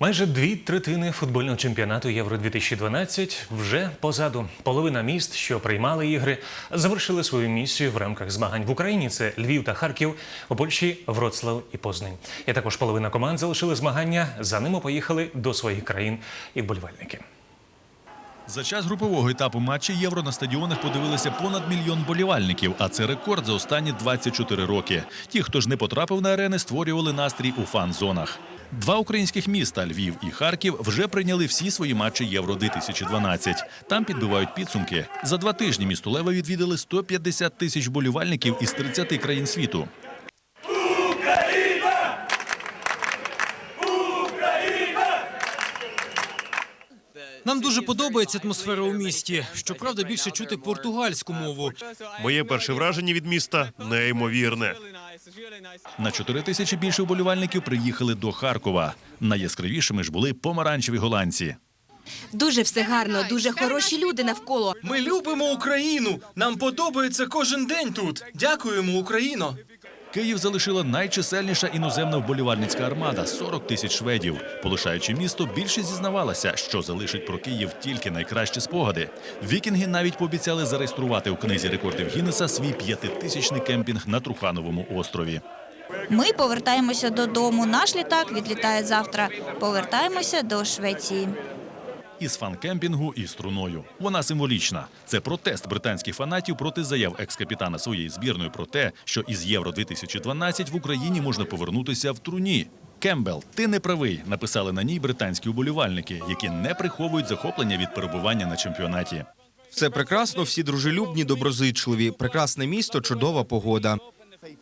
Майже дві третини футбольного чемпіонату Євро 2012 вже позаду. Половина міст, що приймали ігри, завершили свою місію в рамках змагань в Україні. Це Львів та Харків, у Польщі Вроцлав і Познань. І також половина команд залишили змагання. За ними поїхали до своїх країн і вболівальники. За час групового етапу матчі євро на стадіонах подивилися понад мільйон болівальників, а це рекорд за останні 24 роки. Ті, хто ж не потрапив на арени, створювали настрій у фан-зонах. Два українських міста Львів і Харків вже прийняли всі свої матчі Євро 2012 Там підбивають підсумки. За два тижні місто Лева відвідали 150 тисяч болівальників із 30 країн світу. Нам дуже подобається атмосфера у місті. Щоправда, більше чути португальську мову. Моє перше враження від міста неймовірне. На 4 тисячі більше вболівальників приїхали до Харкова. Найяскравішими ж були помаранчеві голландці. Дуже все гарно, дуже хороші люди навколо. Ми любимо Україну. Нам подобається кожен день тут. Дякуємо, Україно. Київ залишила найчисельніша іноземна вболівальницька армада 40 тисяч шведів. Полишаючи місто, більшість зізнавалася, що залишить про Київ тільки найкращі спогади. Вікінги навіть пообіцяли зареєструвати у книзі рекордів Гіннеса свій п'ятитисячний кемпінг на Трухановому острові. Ми повертаємося додому. Наш літак відлітає завтра. Повертаємося до Швеції. Із фан-кемпінгу і струною. Вона символічна. Це протест британських фанатів проти заяв екс-капітана своєї збірної про те, що із Євро 2012 в Україні можна повернутися в труні. Кембел, ти не правий, написали на ній британські уболівальники, які не приховують захоплення від перебування на чемпіонаті. Все прекрасно, всі дружелюбні, доброзичливі, прекрасне місто, чудова погода.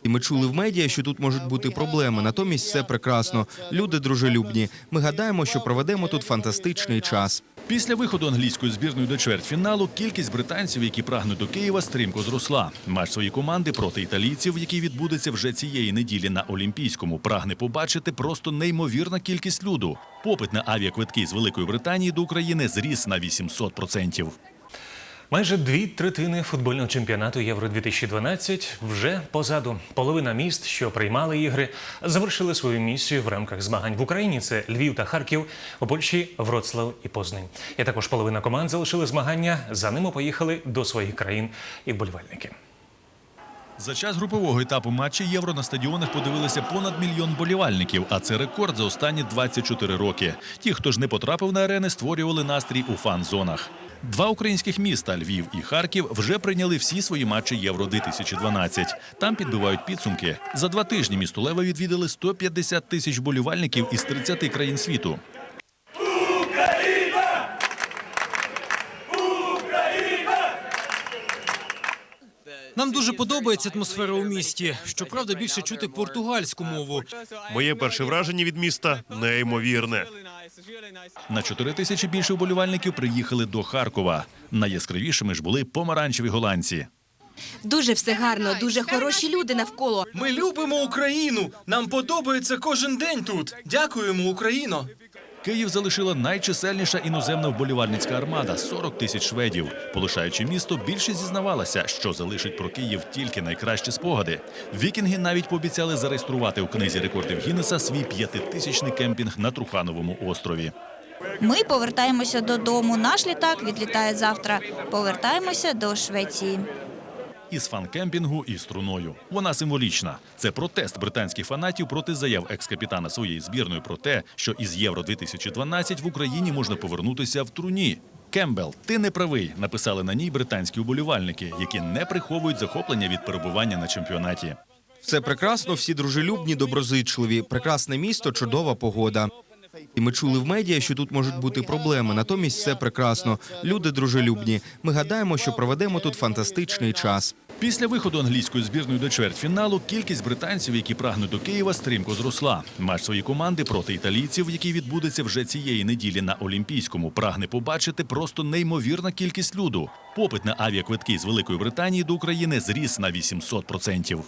І ми чули в медіа, що тут можуть бути проблеми. Натомість все прекрасно. Люди дружелюбні. Ми гадаємо, що проведемо тут фантастичний час. Після виходу англійської збірної до чвертьфіналу кількість британців, які прагнуть до Києва, стрімко зросла. Матч своєї команди проти італійців, який відбудеться вже цієї неділі на Олімпійському, прагне побачити просто неймовірна кількість люду. Попит на авіаквитки з Великої Британії до України зріс на 800%. Майже дві третини футбольного чемпіонату Євро 2012 вже позаду. Половина міст, що приймали ігри, завершили свою місію в рамках змагань в Україні. Це Львів та Харків, у Польщі Вроцлав і Познань. І також половина команд залишили змагання. За ними поїхали до своїх країн і вболівальники. За час групового етапу матчі євро на стадіонах подивилися понад мільйон болівальників, а це рекорд за останні 24 роки. Ті, хто ж не потрапив на арени, створювали настрій у фан-зонах. Два українських міста Львів і Харків вже прийняли всі свої матчі Євро 2012 Там підбивають підсумки. За два тижні місто Лева відвідали 150 тисяч болівальників із 30 країн світу. Нам дуже подобається атмосфера у місті. Щоправда, більше чути португальську мову. Моє перше враження від міста неймовірне. На 4 тисячі більше вболівальників приїхали до Харкова. Найяскравішими ж були помаранчеві голландці. Дуже все гарно, дуже хороші люди навколо. Ми любимо Україну. Нам подобається кожен день тут. Дякуємо, Україно. Київ залишила найчисельніша іноземна вболівальницька армада 40 тисяч шведів. Полишаючи місто, більшість зізнавалася, що залишить про Київ тільки найкращі спогади. Вікінги навіть пообіцяли зареєструвати у книзі рекордів Гіннеса свій п'ятитисячний кемпінг на Трухановому острові. Ми повертаємося додому. Наш літак відлітає завтра. Повертаємося до Швеції. Із фан-кемпінгу і струною. Вона символічна. Це протест британських фанатів проти заяв екс-капітана своєї збірної про те, що із Євро 2012 в Україні можна повернутися в труні. Кембел, ти не правий, написали на ній британські уболівальники, які не приховують захоплення від перебування на чемпіонаті. Все прекрасно, всі дружелюбні, доброзичливі, прекрасне місто, чудова погода. І ми чули в медіа, що тут можуть бути проблеми. Натомість все прекрасно. Люди дружелюбні. Ми гадаємо, що проведемо тут фантастичний час. Після виходу англійської збірної до чвертьфіналу кількість британців, які прагнуть до Києва, стрімко зросла. Матч своєї команди проти італійців, який відбудеться вже цієї неділі на Олімпійському, прагне побачити просто неймовірна кількість люду. Попит на авіаквитки з Великої Британії до України зріс на 800%.